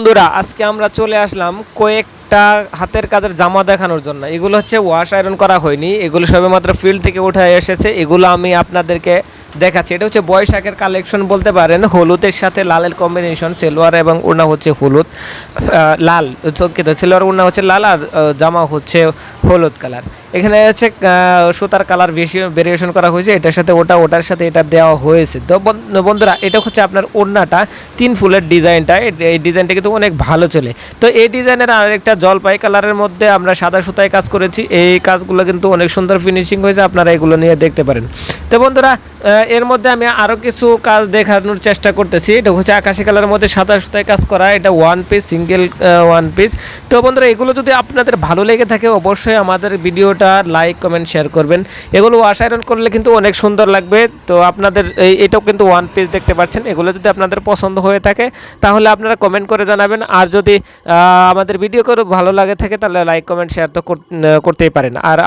বন্ধুরা আজকে আমরা চলে আসলাম কয়েকটা হাতের কাজের জামা দেখানোর জন্য। এগুলো হচ্ছে ওয়াশ আয়রন করা হয়নি। এগুলো সবেমাত্র ফিল্ড থেকে উঠে এসেছে। এগুলো আমি আপনাদেরকে দেখাচ্ছি। এটা হচ্ছে বৈশাখের কালেকশন বলতে পারেন। হলুদের সাথে লালের কম্বিনেশন সেলোয়ার এবং ওড়না হচ্ছে হলুদ লাল চকিত সেলোয়ার ওড়না হচ্ছে লাল আর জামা হচ্ছে হলুদ কালার এখানে হচ্ছে সুতার কালার বেশি ভেরিয়েশন করা হয়েছে। এটার সাথে ওটা, ওটার সাথে এটা দেওয়া হয়েছে। তো বন্ধুরা, এটা হচ্ছে আপনার ওড়নাটা, তিন ফুলের ডিজাইনটা। এই ডিজাইনটা কিন্তু অনেক ভালো চলে। তো এই ডিজাইনের আরেকটা জলপাই কালারের মধ্যে আমরা সাদা সুতায় কাজ করেছি। এই কাজগুলো কিন্তু অনেক সুন্দর ফিনিশিং হয়েছে, আপনারা এগুলো নিয়ে দেখতে পারেন। তো বন্ধুরা এর মধ্যে আমি আরও কিছু কাজ দেখানোর চেষ্টা করতেছি। এটা হচ্ছে আকাশি কালারের মধ্যে সাদা সুতায় কাজ করা, এটা one piece single one piece তো বন্ধুরা, এগুলো যদি আপনাদের ভালো লেগে থাকে, অবশ্যই আমাদের ভিডিওটা লাইক কমেন্ট শেয়ার করবেন। এগুলো ওয়াশ আয়রন করলে কিন্তু অনেক সুন্দর লাগবে। তো আপনাদের এই, এটাও কিন্তু ওয়ান পিস দেখতে পাচ্ছেন। এগুলো যদি আপনাদের পছন্দ হয়ে থাকে, তাহলে আপনারা কমেন্ট করে জানাবেন। আর যদি আমাদের ভিডিও করে ভালো লাগে থাকে, তাহলে লাইক কমেন্ট শেয়ার তো কর- করতেই পারেন। আর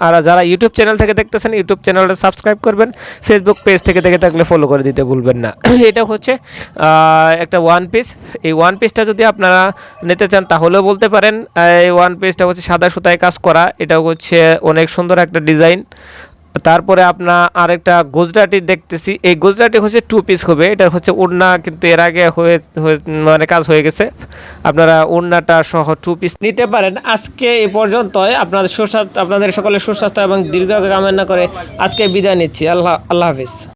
আর যারা ইউটিউব চ্যানেল থেকে দেখতেছেন ইউটিউব চ্যানেলটা সাবস্ক্রাইব করবেন। ফেসবুক পেজ থেকে দেখে থাকলে ফলো করে দিতে ভুলবেন না। এটা হচ্ছে একটা ওয়ান পিস এই ওয়ান পিসটা যদি আপনারা নিতে চান, তাহলেও বলতে পারেন, এই ওয়ান পিসটা হচ্ছে সাদা সুতায় কাজ করা। এটা হচ্ছে অনেক সুন্দর একটা ডিজাইন তারপরে আপনার আরেকটা গুজরাটি দেখতেছি। এই গুজরাটি হচ্ছে টু পিস হবে। এটা হচ্ছে ওড়না কিন্তু এর আগে হয়ে মানে কাজ হয়ে গেছে। আপনারা ওড়নাটা সহ টু পিস নিতে পারেন। আজকে এ পর্যন্তই। আপনাদের সুস্বাস্থ্য, আপনাদের সকলের সুস্বাস্থ্য এবং দীর্ঘ কামনা করে আজকে বিদায় নিচ্ছি। আল্লাহ আল্লাহ হাফিজ।